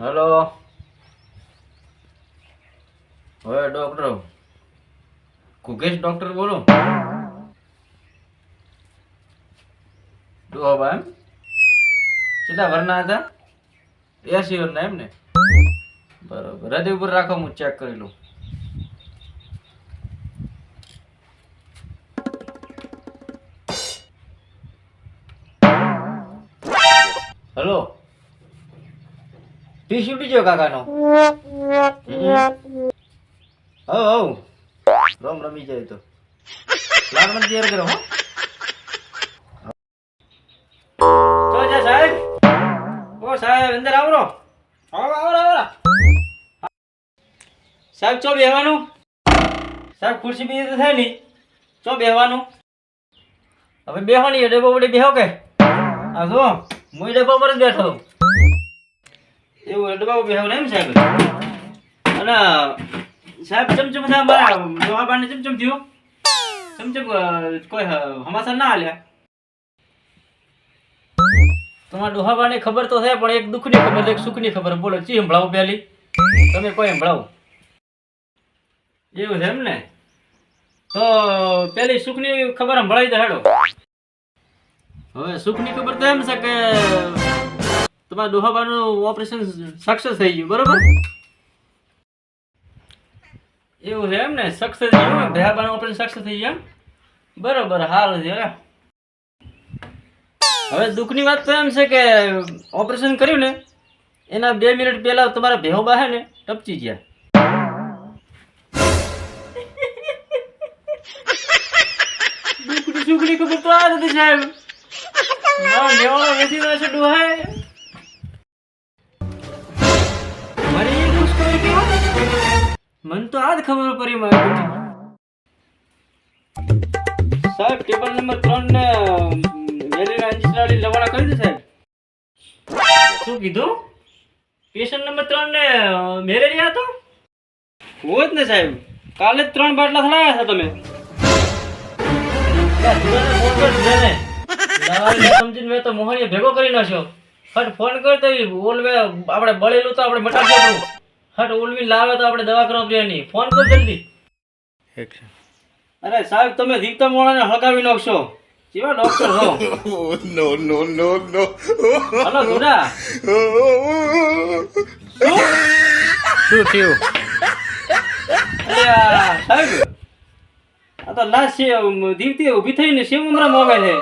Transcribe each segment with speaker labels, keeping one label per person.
Speaker 1: Hello હવે doctor Gukesh doctor બોલો ડોહા એમ? કેટલા વરના હતા? એસી વરના એમ ને? બરોબર. હૃદય ઉપર રાખો, હું ચેક કરી લઉં. હલો? ટીસ્યુ બીજો કાકાનો. હવ હવ. રમ રમી જાય તો. લાલ તૈયાર કરો, હો. સાહેબ અંદર આવરો. આવો આવો આવો સાહેબ ચો બેહવાનું? સાહેબ ખુરશી બીજી તો થાય નહીં ચો બેહવાનું? હવે બેહવાની એ ડબ્બો વડે બેહો કે? આ જો હું ડબ્બા પર જ બેઠો એવું ડબ્બા બેહો એમ સાહેબ? અને સાહેબ ચમચમ બધા મારા જવાબાને ચમચમ થયું? ચમચમ કોઈ હમાસર હમાસા ના આલ્યા તમારા ડોહાબાને ખબર તો છે, પણ એક દુઃખની ખબર એક સુખની ખબર. બોલો, ચી સંભળાવો પેલી તમે કોઈ સંભળાવો? એવું છે એમ ને? તો પેલી સુખની ખબર સંભળાવી દે હેડો. હવે સુખની ખબર તો એમ છે કે તમારા ડોહાબાનું ઓપરેશન સક્સેસ થઈ ગયું, બરોબર? એવું છે એમ ને? સક્સેસ થઈ ગયું ડોહાબાનું ઓપરેશન સક્સેસ થઈ ગયું બરોબર, હાલ છે. હવે દુઃખની વાત તો એમ છે કે ઓપરેશન કર્યું ને, એના બે મિનિટ પહેલા તમારા ભેહો બાહે ને ટપચી ગયા. દુઃખની ખબર તો આ નથી સાહેબ. ડોહાએ મને તો આ જ ખબર પડી મારી સાહેબ ટેબલ નંબર ત્રણ ને કરી નંબર ત્રણ બાટલા તો મોહણીએ ભેગો કરી નાખ્યો હટ ફોન કરતો ઈ ઓલવે આપણે બળેલું તો આપણે મટાડી હટ ઓલવી લાવે તો આપણે દવા કરવા નહીં ફોન કર જલ્દી અરે સાહેબ તમે જીવતા મોણાને હળગાવી નાખશો કેવા ડોક્ટર છો
Speaker 2: no, no, no, no.
Speaker 1: Hello ગુડા
Speaker 3: શું થયું
Speaker 1: અરે આ સાહેબ આ તો લાશ છે ઉમ, દીવતી ઊભી થઈને શેમ ઉમરા મોગે છે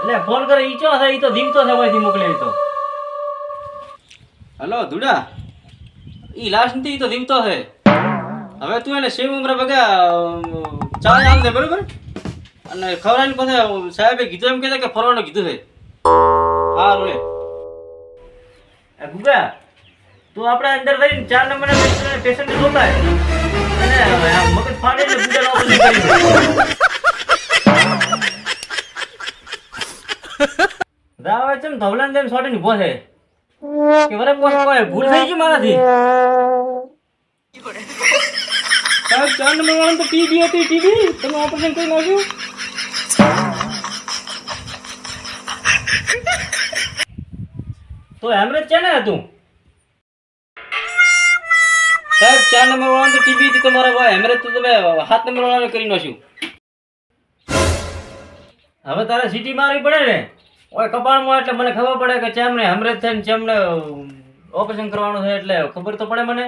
Speaker 1: એટલે ફોન કરે ઈ ચો છે ઈ તો દીવતો છે માંથી મોકલે ઈ તો હલો ધુડા ઈ લાશ નથી ઈ તો દીવતો છે હવે તું એને શેમ ઉમરા બગા અમ, ચા હાલ દે બરોબર? અને ખવડાવીને પછી સાહેબે કીધું એમ કહેતા કે ફરવાનું કીધું છે. હા રોલે. એ ગુગા તું આપણે અંદર જઈને ચાર નંબરના પેશન્ટ જોતા અને મગજ ફાડે એટલે કરી રાવે ચમ ધવલાને કે વરે કોઈ કોઈ ભૂલ થઈ ગઈ મારાથી? સાહેબ ચાર નંબર વાળાને તો ટીબી હતી ટીબી તમે ઓપરેશન કરી નાખ્યું તો હેમરેજ છે ને હતું? સાહેબ ચાર નંબર વાળાને તો ટીબી હતી તમારા હેમરેજ તો તમે સાત નંબર વાળાને કરી નાખ્યું. હવે તારે સીટી મારવી પડે ને? ઓય, કપાળમાં એટલે મને ખબર પડે કે ચેમને હેમરેજ થઈને ચેમને ઓપરેશન કરવાનું છે એટલે ખબર તો પડે મને.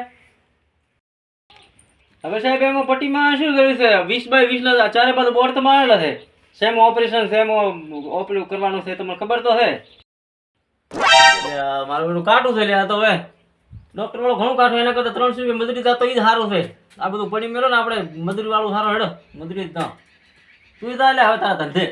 Speaker 1: હવે સાહેબ, એમાં પટ્ટીમાં શું કર્યું છે? વીસ બાય વીસ ના ચારે બાજુ બોર્ડ તો મારેલા છે. સેમ ઓપરેશન, સેમ ઓપરેટ કરવાનું છે, તમને ખબર તો છે? મારું બધું કાટું છે લે આ તો હવે ડૉક્ટર વાળું ઘણું કાઠું એના કરતા ત્રણસો રૂપિયા મજૂરી તો એ જ સારું છે. આ બધું પડી મેળો ને આપણે મજૂરી વાળું સારું હેડો. મજૂરી જ તું તાલે હવે તારા ધંધે.